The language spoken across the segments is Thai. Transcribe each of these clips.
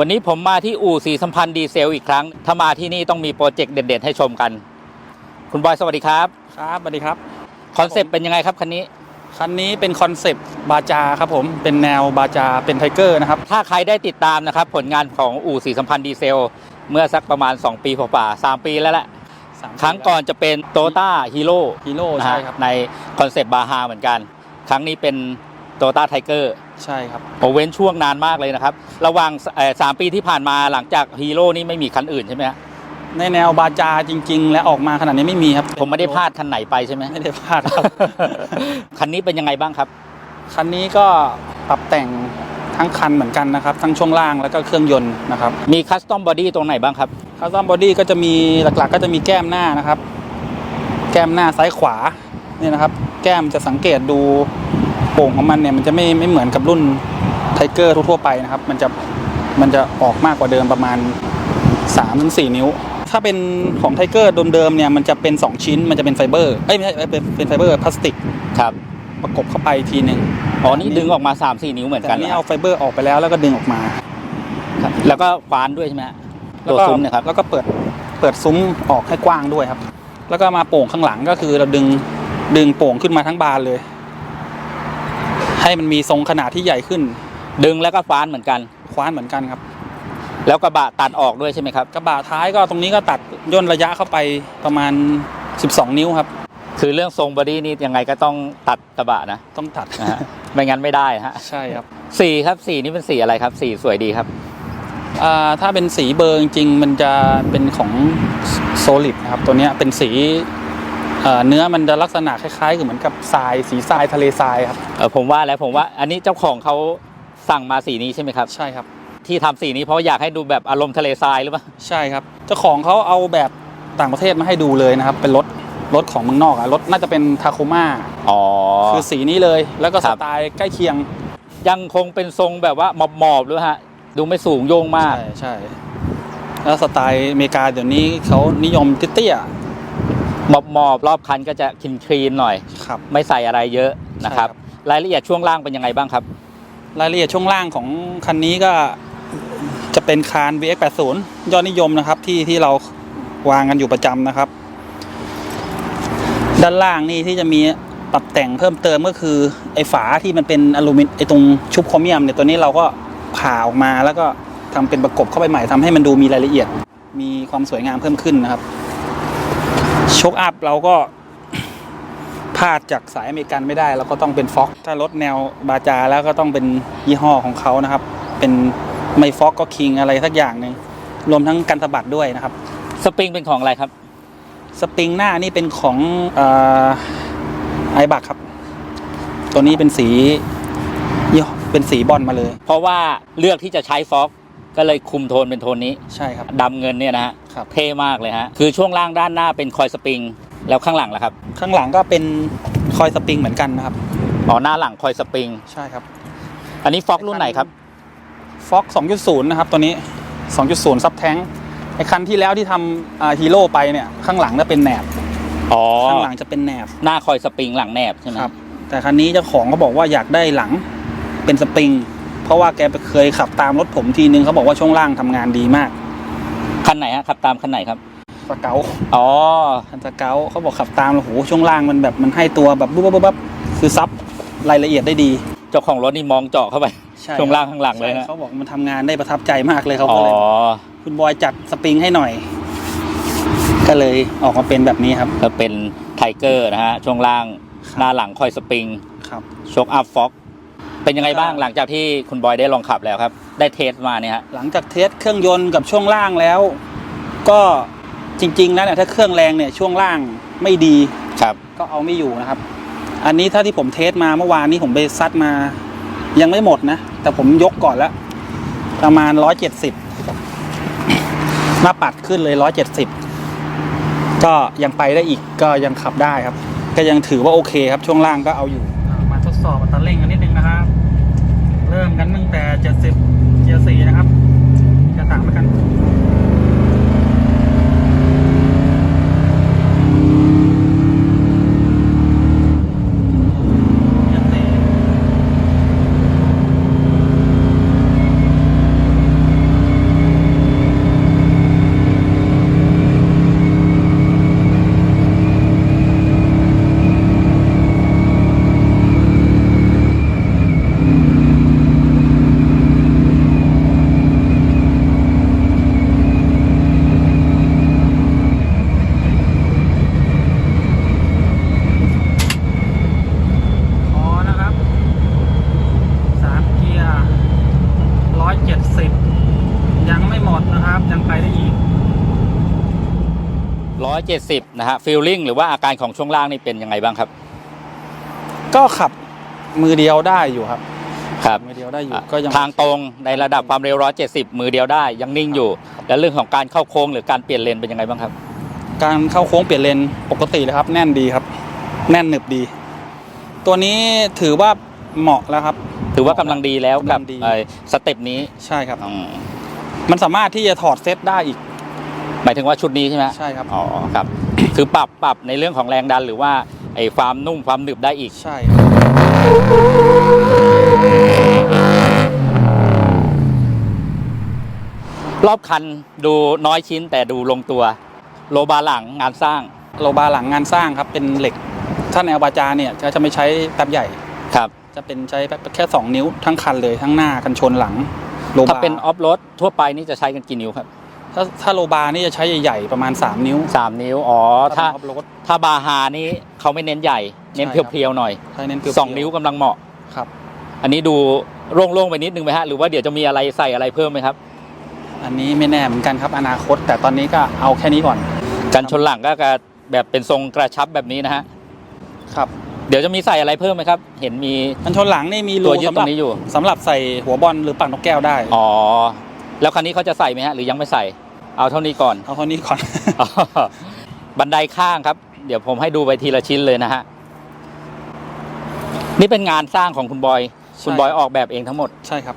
วันนี้ผมมาที่อู่สีสัมพันธ์ดีเซลอีกครั้ง ถ้ามาที่นี่ต้องมีโปรเจกต์เด็ด ๆ ให้ชมกัน คุณบอยสวัสดีครับ ครับสวัสดีครับ คอนเซปต์เป็นยังไงครับคันนี้ คันนี้เป็นคอนเซปต์บาจาครับผมเป็นแนวบาจาเป็นไทเกอร์นะครับ ถ้าใครได้ติดตามนะครับ ผลงานของอู่สีสัมพันธ์ดีเซล เมื่อสักประมาณ 2 ปีกว่าๆ3ปีแล้วแหละสามครั้งก่อนจะเป็นโตต้าฮีโร่ฮีโร่ใช่ครับในคอนเซปต์บาฮาเหมือนกัน ครั้งนี้เป็นโตต้าไทเกอร์ ใช่ครับโอเว้นช่วงนานมากเลยนะครับ ระหว่างเอ่อสามปีที่ผ่านมาหลังจากฮีโร่นี่ไม่มีคันอื่นใช่ไหมฮะในแนวบาจาจริง ๆ และออกมาขนาดนี้ไม่มีครับผมไม่ได้พลาดคันไหนไปใช่ไหม ไม่ได้พลาดครับ คันนี้เป็นยังไงบ้างครับ คันนี้ก็ปรับแต่งทั้งคันเหมือนกันนะครับ ทั้งช่วงล่างแล้วก็เครื่องยนต์นะครับมีคัสตอมบอดี้ตรงไหนบ้างครับ คัสตอมบอดี้ก็จะมีหลักๆ ก็จะมีแก้มหน้านะครับ แก้มหน้าซ้ายขวาเนี่ยนะครับ แก้มจะสังเกตดู โป่งของมันเนี่ยมันจะไม่ไม่เหมือนกับรุ่นไทเกอร์ทั่วๆไปนะครับ มันจะมันจะออกมากกว่าเดิมประมาณ3-4ถึง4นิ้ว ถ้าเป็นของไทเกอร์เดิมๆเนี่ยมันจะเป็น 2 ชิ้นมันจะเป็นไฟเบอร์เอ้ยไม่ใช่เป็นเป็นไฟเบอร์พลาสติกครับประกบเข้าไปทีหนึ่งอ๋อนี่ดึงออกมา 3 4 นิ้วเหมือนแต่กัอันนนี้เหรอเอาไฟเบอร์ออกไปแล้วแล้วก็ดึงออกมาครับแล้วก็ควานด้วยใช่ไหมฮะแล้วตัวก็ซุ้มเนะครับ แล้วก็เปิดเปิดซุ้มออกให้กว้างด้วยครับ แล้วก็มาโป่งข้างหลังก็คือเราดึงดึงโป่งขึ้นมาทั้งบานเลย ให้มันมีทรงขนาดที่ใหญ่ขึ้น ดึงแล้วก็ควานเหมือนกัน คว้านเหมือนกันครับ แล้วกระบะตัดออกด้วยใช่ไหมครับ กระบะท้ายก็ตรงนี้ก็ตัดย่นระยะเข้าไปประมาณ 12 นิ้วครับ คือเรื่องทรงบอดี้นี่ยังไงก็ต้องตัดกระบะนะต้องตัดนะฮะไม่งั้นไม่ได้ฮะใช่ครับสีครับสีนี่เป็นสีอะไรครับ สีสวยดีครับอ่าถ้าเป็นสีเบอร์จริงๆมันจะเป็นของโซลิดนะครับตัวเนี้ยเป็นสี เอ่อเนื้อมันจะลักษณะคล้ายๆกับเหมือนกับทรายสีทรายทะเลทรายครับเออผมว่าแล้วผมว่าอันนี้เจ้าของเขาสั่งมาสีนี้ใช่ไหมครับ ใช่ครับ ที่ทำสีนี้เพราะอยากให้ดูแบบอารมณ์ทะเลทรายหรือเปล่าใช่ครับ เจ้าของเขาเอาแบบต่างประเทศมาให้ดูเลยนะครับ เป็นรถรถของเมืองนอกอะรถน่าจะเป็นทาโคมาอ๋อคือสีนี้เลยแล้วก็คสรับไตล์ใกล้เคียง ยังคงเป็นทรงแบบว่าหมอบๆด้วยฮะดูไม่สูงโยงมากใช่ใช่แล้วสไตล์อเมริกาเดี๋ยวนี้เขานิยมเตี้ยห มอบหมอบๆรอบคันก็จะคลีนคลีนๆหน่อยๆครับ ไม่ใส่อะไรเยอะนะครับ ใช่ครัรายละเอียดช่วงล่างเป็นยังไงบ้างครับ รายละเอียดช่วงล่างของคันนี้ก็จะเป็นคาน VX80 ยอดนิยมนะครับ ที่ที่เราวางกันอยู่ประจำนะครับ ด้านล่างนี่ที่จะมีปรับแต่งเพิ่มเติมก็คือ ไอ้ฝาที่มันเป็นอลูมิเนียมไอ้ตรงชุบโครเมียมเนี่ยตัวนี้เราก็ผ่าออกมาแล้วก็ทำเป็นประกบเข้าไปใหม่ทำให้มันดูมีรายละเอียด มีความสวยงามเพิ่มขึ้นนะครับ โชคอัพเราก็พลาดจากสายอเมริกันไม่ได้เราก็ต้องเป็นฟ็อกถ้ารถแนวบาจาแล้วก็ต้องเป็นยี่ห้อของเขานะครับ เป็นไม่ฟ็อกก็คิงอะไรสักอย่างหนึ่งรวมทั้งกันสะบัดด้วยนะครับ สปริงเป็นของอะไรครับ สปริงหน้านี่เป็นของไอบักครับ ตัวนี้เป็นสียี่ห้อเป็นสีบอลมาเลย เพราะว่าเลือกที่จะใช้ฟ็อก ก็เลยคุมโทนเป็นโทนนี้ใช่ครับ ดำเงินเนี่ยนะฮะครับ เท่มากเลยฮะคือช่วงล่างด้านหน้าเป็นคอยสปริง แล้วข้างหลังล่ะครับข้างหลังก็เป็นคอยสปริงเหมือนกันนะครับ อ๋อหน้าหลังคอยสปริง ใช่ครับอันนี้ฟ็อกรุ่นไหนครับ ฟ็อก2.0 นะครับตัวนี้ 2.0 ซับแท้งไอคันที่แล้วที่ทำฮีโร่ไปเนี่ย ข้างหลังจะเป็นแหนบ อ๋อ ข้างหลังจะเป็นแหนบหน้าคอยสปริงหลังแนบใช่ไหมครับ แต่คันนี้เจ้าของเขาบอกว่าอยากได้หลังเป็นสปริง เพราะว่าแกไปเคยขับตามรถผมทีนึงเขาบอกว่าช่วงล่างทำงานดีมาก คันไหนฮะขับตามคันไหนครับ สเกลอ๋อ คันสเกลเขาบอกขับตามแล้วโหช่วงล่างมันแบบมันให้ตัวแบบบุ๊บบุ๊บบุ๊บคือซับรายละเอียดได้ดี เจ้าของรถนี่มองเจาะเข้าไปใช่ช่วงล่างข้างหลังเลยใช่นะเขาบอกมันทำงานได้ประทับใจมากเลยเขาอ๋ก็อ เลยคุณบอยจัดสปริงให้หน่อย ก็เลยออกมาเป็นแบบนี้ครับก็เป็นไทเกอร์นะฮะ ช่วงล่างครับหน้าหลังคอยสปริงครับโชคอัพฟ็อก เป็นยังไงบ้างก็หลังจากที่คุณบอยได้ลองขับแล้วครับ ได้เทสมาเนี่ยฮะหลังจากเทสเครื่องยนต์กับช่วงล่างแล้ว ก็จริงๆแล้วเนี่ยถ้าเครื่องแรงเนี่ยช่วงล่างไม่ดีครับ ก็เอาไม่อยู่นะครับ อันนี้ถ้าที่ผมเทสมาเมื่อวานนี้ผมไปซัดมา ยังไม่หมดนะ แต่ผมยกก่อนแล้ว ประมาณร้อยเจ็ดสิบหน้าปัดขึ้นเลยร้อยเจ็ดสิบก็ยังไปได้อีกก็ยังขับได้ครับ ก็ยังถือว่าโอเคครับ ช่วงล่างก็เอาอยู่มาทด สอบอัตราเร่งกันนิดนึงนะครับ เริ่มกันตั้งแต่ 70เกียร์สี่นะครับจะต่างไปกัน เกียร์สี่ ครับ ยังไปได้อีก 170 นะฮะฟีลลิ่งหรือว่าอาการของช่วงล่างนี่เป็นยังไงบ้างครับ ก็ขับมือเดียวได้อยู่ครับ ครับมือเดียวได้อยู่ก็ยัง ทางตรงในระดับความเร็ว 170 มือเดียวได้ยังนิ่งอยู่ แล้วเรื่องของการเข้าโค้งหรือการเปลี่ยนเลนเป็นยังไงบ้างครับ การเข้าโค้งเปลี่ยนเลนปกติเลยครับ แน่นดีครับ แน่นหนึบดี ตัวนี้ถือว่าเหมาะแล้วครับ ถือว่ากำลังดีแล้วกับกำลังดีเอ่อสเต็ปนี้ใช่ครับอืมมันสามารถที่จะถอดเซตได้อีก หมายถึงว่าชุดนี้ใช่ไหมใช่ครับ อ๋อครับ คือปรับปรับในเรื่องของแรงดันหรือว่าไอ้ความนุ่มความหนึบได้อีก ใช่ครับรอบคันดูน้อยชิ้นแต่ดูลงตัว โลบาร์หลังงานสร้าง โลบาร์หลังงานสร้างครับเป็นเหล็ก ถ้าแนวบาจาเนี่ยจะจะไม่ใช้แป๊บใหญ่ครับ จะเป็นใช้แป๊บแค่ 2 นิ้วทั้งคันเลยทั้งหน้ากันชนหลังโลบาถ้าเป็นออฟโรดทั่วไปนี่จะใช้กันกี่นิ้วครับ ถ้าถ้าโลบาร์นี่จะใช้ใหญ่ๆประมาณ 3 นิ้วสามนิ้ว อ๋อ ถ้าออฟโรด ถ้าบาฮานี่เขาไม่เน้นใหญ่ เน้นใช่ครับ เพียวๆหน่อยใช้เน้นเพียวสองนิ้วกำลังเหมาะ ครับ อันนี้ดูโล่งๆไปนิดนึงไหมฮะ หรือว่าเดี๋ยวจะมีอะไรใส่อะไรเพิ่มไหมครับ อันนี้ไม่แน่เหมือนกันครับอนาคต แต่ตอนนี้ก็เอาแค่นี้ก่อนกันชนหลังก็จะแบบเป็นทรงกระชับแบบนี้นะฮะ ครับเดี๋ยวจะมีใส่อะไรเพิ่มไหมครับ เห็นมีกันชนหลังนี่มีรูตัวยึดสำตหรรับงนี้อยู่ สำหรับใส่หัวบอลหรือปักนกแก้วได้ อ๋อ แล้วคันนี้เขาจะใส่ไหมฮะหรือยังไม่ใส่ เอาเท่านี้ก่อน เอาเท่านี้ก่อนอ๋อบันไดข้างครับ เดี๋ยวผมให้ดูไปทีละชิ้นเลยนะฮะ นี่เป็นงานสร้างของคุณบอย คุณบอยออกแบบเองทั้งหมด ใช่ครับ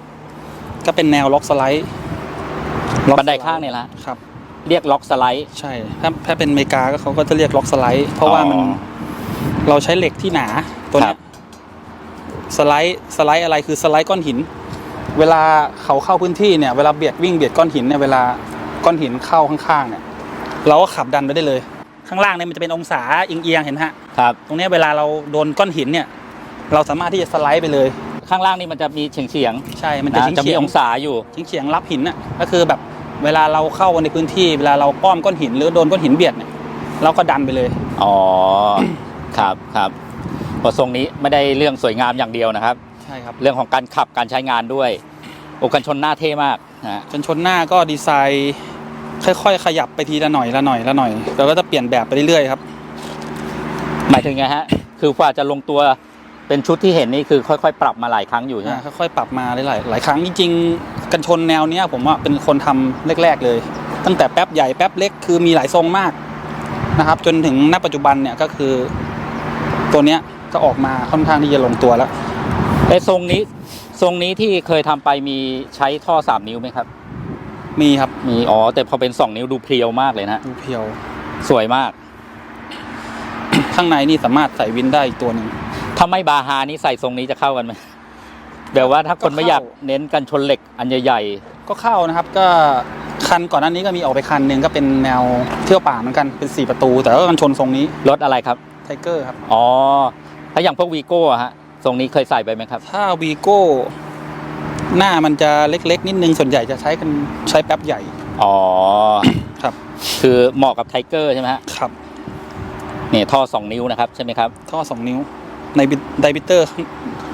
ก็เป็นแนวล็อกสไลด์ล็อกบันไดข้างเนี่ยละครับ เรียกล็อกสไลด์ ใช่ ถ้าถ้าเป็นอเมริกาก็เขาก็จะเรียกล็อกสไลด์ เพราะว่ามันอ๋อเราใช้เหล็กที่หนาตัวคเนี้รัยบสไลด์สไลด์อะไรคือสไลด์ก้อนหิน เวลาเขาเข้าพื้นที่เนี่ยเวลาเบียดวิ่งเบียดก้อนหินเนี่ยเวลาก้อนหินเข้าข้างๆเนี่ยเราก็ขับดันไปได้เลย ข้างล่างเนี่ยมันจะเป็นองศาเอียงๆเห็นไหมฮะครับตรงเนี้ยเวลาเราโดนก้อนหินเนี่ยเราสามารถที่จะสไลด์ไปเลย ข้างล่างนี่มันจะมีเฉียงเฉียงใช่มันๆจะนะชิงจะมีเฉียงองศาอยู่ชิงเฉียงรับหินน่ะก็คือแบบเวลาเราเข้าในพื้นที่เวลาเราป้อมก้อนหินหรือโดนก้อนหินเบียดเนี่ยเราก็ดันไปเลยอ๋อครับครับเพราะทรงนี้ไม่ได้เรื่องสวยงามอย่างเดียวนะครับใช่ครับเรื่องของการขับการใช้งานด้วยโอกันชนหน้าเท่มากนะฮะ จนชนหน้าก็ดีไซน์ค่อยๆ ขยับไปทีละหน่อยละหน่อยละหน่อยเราก็จะเปลี่ยนแบบไปเรื่อยๆครับ หมายถึงไงฮะ คือกว่าจะลงตัวเป็นชุดที่เห็นนี่คือค่อยๆ ปรับมาหลายครั้งอยู่ใช่ไหม อ่าค่อยๆ ปรับมาหลายๆหลายครั้งจริงๆ กันชนแนวเนี้ยผมว่าเป็นคนทำแรก ๆ เลย ตั้งแต่แป๊บใหญ่แป๊บเล็กคือมีหลายทรงมากนะครับ จนถึงณปัจจุบันเนี่ยก็คือ ตัวเนี้ยก็ออกมาค่อนข้างที่จะลงตัวแล้ว ไอ้ทรงนี้ทรงนี้ที่เคยทำไปมีใช้ท่อสามนิ้วไหมครับ มีครับมีอ๋อแต่พอเป็นสองนิ้วดูเพรียวมากเลยนะดูเพียว สวยมาก ข้างในนี่สามารถใส่วินได้อีกตัวหนึ่งถ้าไม่บาฮานี่ใส่ทรงนี้จะเข้ากันไหมแบบว่าถ้าคนไม่อยากเน้นกันชนเหล็กอันใหญ่ก็เข้านะครับ ก็คันก่อนหน้านี้ก็มีออกไปคันหนึ่งก็เป็นแนวเที่ยวป่าเหมือนกันเป็นสี่ประตู แต่ก็กันชนทรงนี้ๆรถอะไรครับไทเกอร์ครับอ๋อถ้าอย่างพวกวีโก้อะฮะ ทรงนี้เคยใส่ไปไหมครับ ถ้าวีโก้ หน้ามันจะเล็กๆ นิดนึงส่วนใหญ่จะใช้กันใช้แป๊บใหญ่ อ๋อ ครับ คือเหมาะกับไทเกอร์ใช่ไหมฮะครับ เนี่ยท่อสองนิ้วนะครับใช่ไหมครับ ท่อสองนิ้ว ในไดบิเตอร์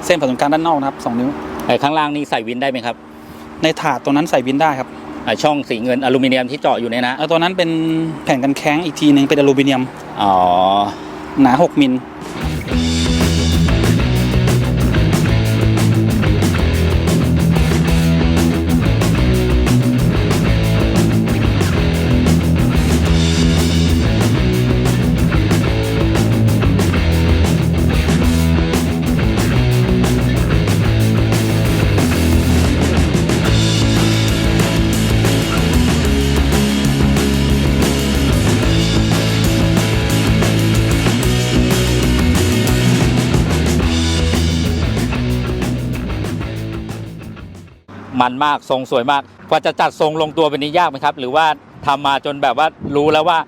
เส้นผ่านศูนย์กลางด้านนอกนะครับสองนิ้วไอ้ข้างล่างนี่ใส่วินได้ไหมครับ ในถาดตัวนั้นใส่วินได้ครับไอ้ช่องสีเงินอลูมิเนียมที่เจาะอยู่เนี่ยนะเอาตัวนั้นเป็นแผ่นกันแข้งอีกทีหนึ่งเป็นอลูมิเนียม อ๋อ หนา6มิล มันมากทรงสวยมาก กว่าจะจัดทรงลงตัวเป็นนี้ยากไหมครับ หรือว่าทำมาจนแบบว่ารู้แล้วว่า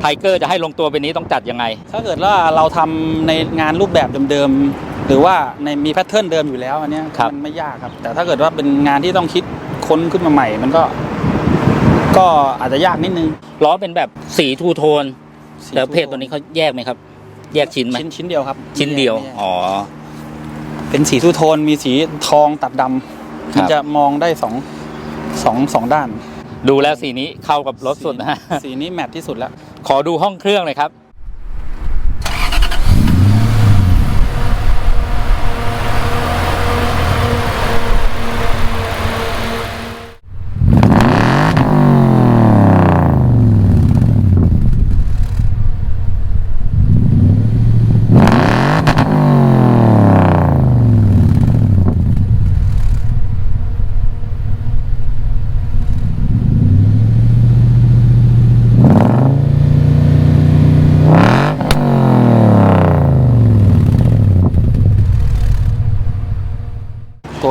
ไทเกอร์จะให้ลงตัวเป็นนี้ต้องจัดยังไง ถ้าเกิดว่าเราทำในงานรูปแบบเดิมๆ หรือว่าในมีแพทเทิร์นเดิมอยู่แล้วอันเนี้ยครับมันไม่ยากครับ แต่ถ้าเกิดว่าเป็นงานที่ต้องคิดค้นขึ้นมาใหม่ มันก็ ก็อาจจะยากนิดนึงล้อเป็นแบบสีทูโทนแล้วเพจตัวนี้เขาแยกไหมครับ แยกชิ้นไหมชิ้นชิ้นเดียวครับ ชิ้นเดียวไม่แกอ๋อ เป็นสีทูโทนมีสีทองตัดดำครับ มันจะมองได้สองสองสองด้าน ดูแล้วสีนี้เข้ากับรถสุดนะฮะสีนี้แมทที่สุดแล้ว ขอดูห้องเครื่องหน่อยครับ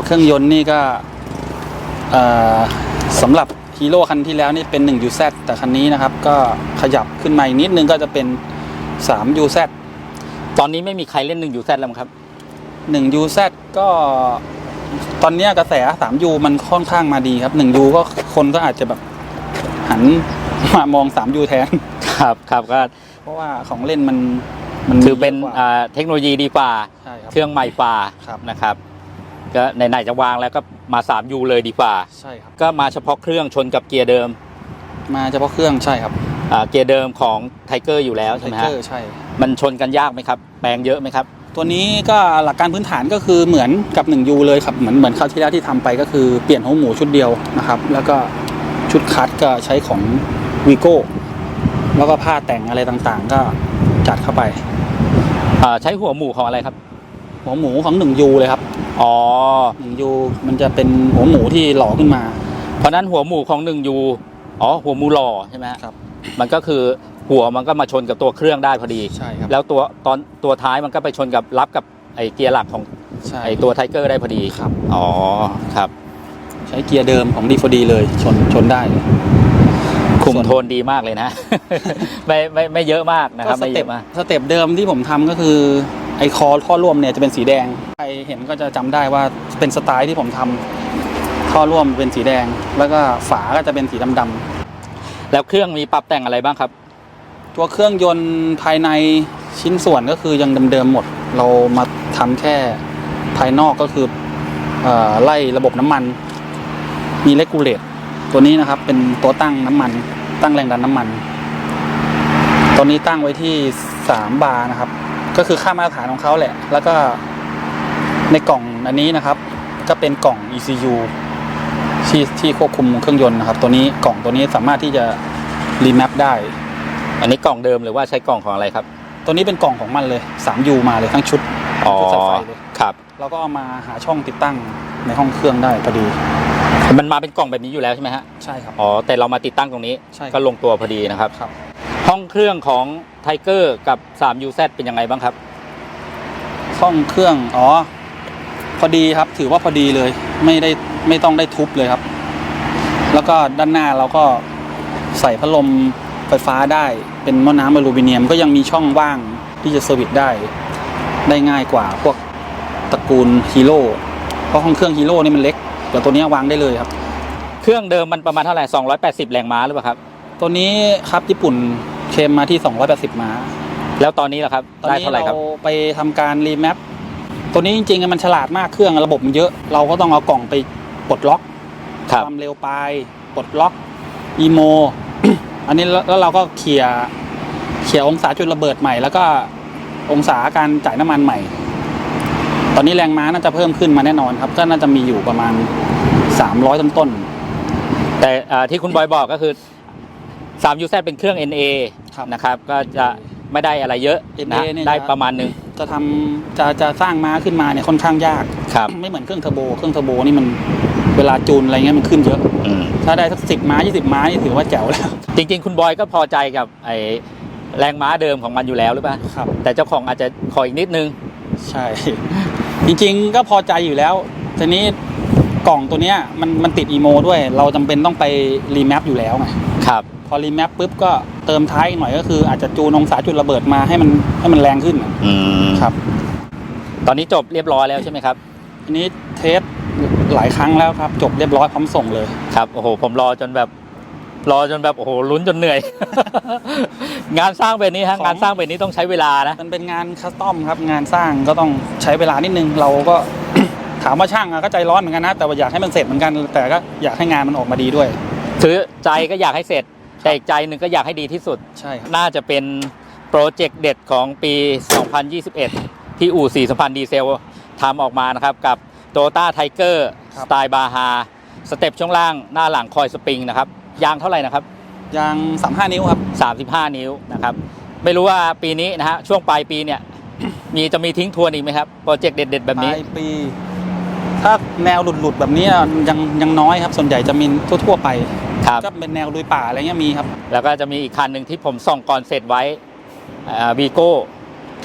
เครื่องยนต์นี่ก็เอ่อสำหรับฮีโร่คันที่แล้วนี่เป็น 1UZ แต่คันนี้นะครับ ก็ขยับขึ้นมาอีกนิดนึงก็จะเป็น 3UZ ตอนนี้ไม่มีใครเล่นหนึ่งยูแซแล้วมั้งครับ 1UZ ก็ตอนเนี้ยกระแส 3U มันค่อนข้างมาดีครับ 1U ก็คนก็อาจจะแบบหันมามอง 3U แทน ครับครับก็เพราะว่าของเล่นมันมันคือเป็นยะกว่าอ่าเทคโนโลยีดีกว่าใช่ครับเครื่องใหม่กว่าครับนะครับ ก็ไหนๆจะวางแล้วก็มา 3U เลยดีกว่า ใช่ครับ ก็มาเฉพาะเครื่องชนกับเกียร์เดิมมาเฉพาะเครื่องใช่ครับอ่าเกียร์เดิมของไทเกอร์อยู่แล้วใช่ไหมไทเกฮะอร์ใช่ มันชนกันยากไหมครับแปลงเยอะไหมครับ ตัวนี้ก็หลักการพื้นฐานก็คือเหมือนกับ 1U เลยครับเหมือนเหมือนคราวที่แล้วที่ทำไปก็คือเปลี่ยนหัวหมูชุดเดียวนะครับแล้วก็ชุดคัดก็ใช้ของวีโก้แล้วก็ผ้าแต่งอะไรต่างๆ ก็จัดเข้าไป อ่าใช้หัวหมูของอะไรครับ หัวหมูของ 1U เลยครับ อ๋อ 1U มันจะเป็นหัวหมูที่หล่อขึ้นมา เพราะนั้นหัวหมูของ 1U อ๋อหัวหมูหล่อใช่ไหมฮะครับ มันก็คือหัวมันก็มาชนกับตัวเครื่องได้พอดี ใช่ครับแล้วตัวตอนตัวท้ายมันก็ไปชนกับรับกับไอเกียร์หลักของใช่ไอตัวไทเกอร์ได้พอดีครับ อ๋อครับ ใช้เกียร์เดิมของ D4D เลยชนชนได้ คุมส่วนโทนดีมากเลยนะ ไม่ไม่ไม่เยอะมากนะครับก็สไม่เยเต็ปอะมาก สเต็ปเดิมที่ผมทำก็คือ ไอคอท่อร่วมเนี่ยจะเป็นสีแดง ใครเห็นก็จะจำได้ว่าเป็นสไตล์ที่ผมทำท่อร่วมเป็นสีแดง แล้วก็ฝาก็จะเป็นสีดำๆแล้วเครื่องมีปรับแต่งอะไรบ้างครับ ตัวเครื่องยนต์ภายในชิ้นส่วนก็คือยังเดิมๆหมด เรามาทำแค่ภายนอกก็คือเออไล่ระบบน้ำมัน มีเลกูเลตตัวนี้นะครับเป็นตัวตั้งน้ำมัน ตั้งแรงดันน้ำมัน ตัวนี้ตั้งไว้ที่สามบาร์นะครับ ก็คือค่ามาตรฐานของเขาแหละ แล้วก็ในกล่องอันนี้นะครับ ก็เป็นกล่อง ECU ที่ที่ควบคุมเครื่องยนต์นะครับ ตัวนี้กล่องตัวนี้สามารถที่จะรีแมปได้ อันนี้กล่องเดิมหรือว่าใช้กล่องของอะไรครับ ตัวนี้เป็นกล่องของมันเลย 3U มาเลยทั้งชุดอ๋อชุดใส่ไฟเลยครับ แล้วก็เอามาหาช่องติดตั้งในห้องเครื่องได้พอดี มันมาเป็นกล่องแบบนี้อยู่แล้วใช่ไหมฮะใช่ครับ อ๋อแต่เรามาติดตั้งตรงนี้ใช่ครับก็ลงตัวพอดีนะครับ ครับ ห้องเครื่องของไทเกอร์กับ 3UZ เป็นยังไงบ้างครับห้องเครื่อง อ๋อ พอดีครับ ถือว่าพอดีเลย ไม่ได้ไม่ต้องได้ทุบเลยครับ แล้วก็ด้านหน้าเราก็ใส่พัดลมไฟฟ้าได้ เป็นหม้อน้ำอลูมิเนียมก็ยังมีช่องว่างที่จะเซอร์วิสได้ ได้ง่ายกว่าพวกตระกูลฮีโร่ เพราะห้องเครื่องฮีโร่นี่มันเล็กแต่ตัวเนี้ยวางได้เลยครับ เครื่องเดิมมันประมาณเท่าไหร่280 แรงม้าหรือเปล่าครับ ตัวนี้ครับญี่ปุ่น เคลมมาที่ 280 ม้า แล้วตอนนี้ล่ะครับ ตอนได้นี้เท่าไหร่เราครับไปทำการรีแมปตัวนี้จริงๆ มันฉลาดมากเครื่องระบบมันเยอะ เราก็ต้องเอากล่องไปปลดล็อกครับความเร็วปลายปลดล็อกอีโม อันนี้แล้วแล้วเราก็เขี่ยเขี่ยองศาจุดระเบิดใหม่ แล้วก็องศาการจ่ายน้ำมันใหม่ ตอนนี้แรงม้าน่าจะเพิ่มขึ้นมาแน่นอนครับ ก็น่าจะมีอยู่ประมาณ 300ต้นต้นแต่อ่าที่คุณบอยบอกก็คือ 3UZ เป็นเครื่อง NA ๆครับนะครับ ก็จะไม่ได้อะไรเยอะ NA นะเนี่ยได้จะประมาณหนึงจะทำจะจะสร้างม้าขึ้นมาเนี่ยค่อนข้างยาก ครับไม่เหมือนเครื่องเทอร์โบ เครื่องเทอร์โบนี่มันเวลาจูนอะไรเงี้ยมันขึ้นเยอะ อืม ถ้าได้สักสิบม้ายี่สิบม้านี่ถือว่าแจ๋วแล้ว จริง ๆ คุณบอยก็พอใจกับไอแรงม้าเดิมของมันอยู่แล้วหรือเปล่า ครับ แต่เจ้าของอาจจะขออีกนิดนึง ใช่ จริงๆก็พอใจอยู่แล้ว ทีนี้กล่องตัวเนี้ยมันมันติดอีโมด้วย เราจำเป็นต้องไปรีแมปอยู่แล้วไง ครับ พอรีแมปปุ๊บก็เติมท้ายอีกหน่อยก็คืออาจจะจูนองศาจุดระเบิดมาให้มันให้มันแรงขึ้นอืมครับ ตอนนี้จบเรียบร้อยแล้วใช่ไหมครับทีนี้เทสหลายครั้งแล้วครับ จบเรียบร้อยพร้อมส่งเลย ครับโอ้โห ผมรอจนแบบ รอจนแบบโอ้โหลุ้นจนเหนื่อย งานสร้างแบบนี้ฮะของ งานสร้างแบบนี้ต้องใช้เวลานะ มันเป็นงานคัสตอมครับงานสร้างก็ต้องใช้เวลานิดนึงเราก็ ถามว่าช่างอะก็ใจร้อนเหมือนกันนะแต่ว่าอยากให้มันเสร็จเหมือนกันแต่ก็อยากให้งานมันออกมาดีด้วย คือใจก็อยากให้เสร็จ แต่อีกใจหนึ่งก็อยากให้ดีที่สุด ใช่ครับ น่าจะเป็นโปรเจกต์เด็ดของปี 2021 ที่อู่สีสัมพันธ์ดีเซลทำออกมานะครับ กับ t o y o t a Tiger ครับสไตล์บาฮาสเต็ปช่วงล่างหน้าหลังคอยสปริงนะครับยางเท่าไหร่นะครับ ยาง 35 นิ้วครับ 35 นิ้วนะครับ ไม่รู้ว่าปีนี้นะฮะช่วงปลายปีเนี่ย มีจะมีทิ้งทวนอีกไหมครับ โปรเจกต์เด็ด ๆ แบบปนี้ ลายปี ถ้าแนวหลุดๆแบบนี้ยังยังน้อยครับ ส่วนใหญ่จะมีทั่วๆไปครับก็เป็นแนวลุยป่าอะไรเงี้ยมีครับ แล้วก็จะมีอีกคันหนึ่งที่ผมส่องก่อนเสร็จไว้วีโก้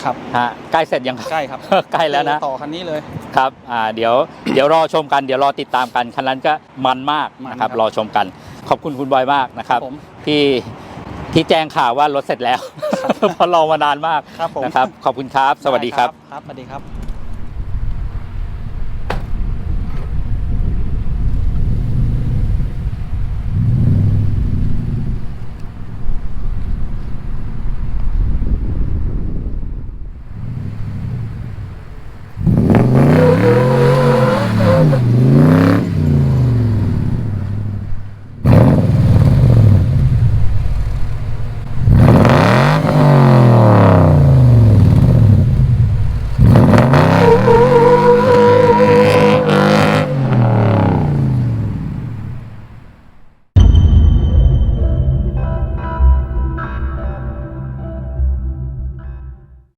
ครับฮะใกล้เสร็จยังครับใกล้ครับใกล้แล้วนะต่อคันนี้เลยครับอ่าเดี๋ยวเดี๋ยวรอชมกันเดี๋ยวรอติดตามกันคันนั้นก็มันมากมันนะครับครับรอชมกัน ขอบคุณคุณบอยมากนะครับผมที่ที่แจ้งข่าวว่ารถเสร็จแล้วเพราะรอมานานมากครับผมนะครับ ขอบคุณครับ สวัสดีครับครับสวัสดีครับ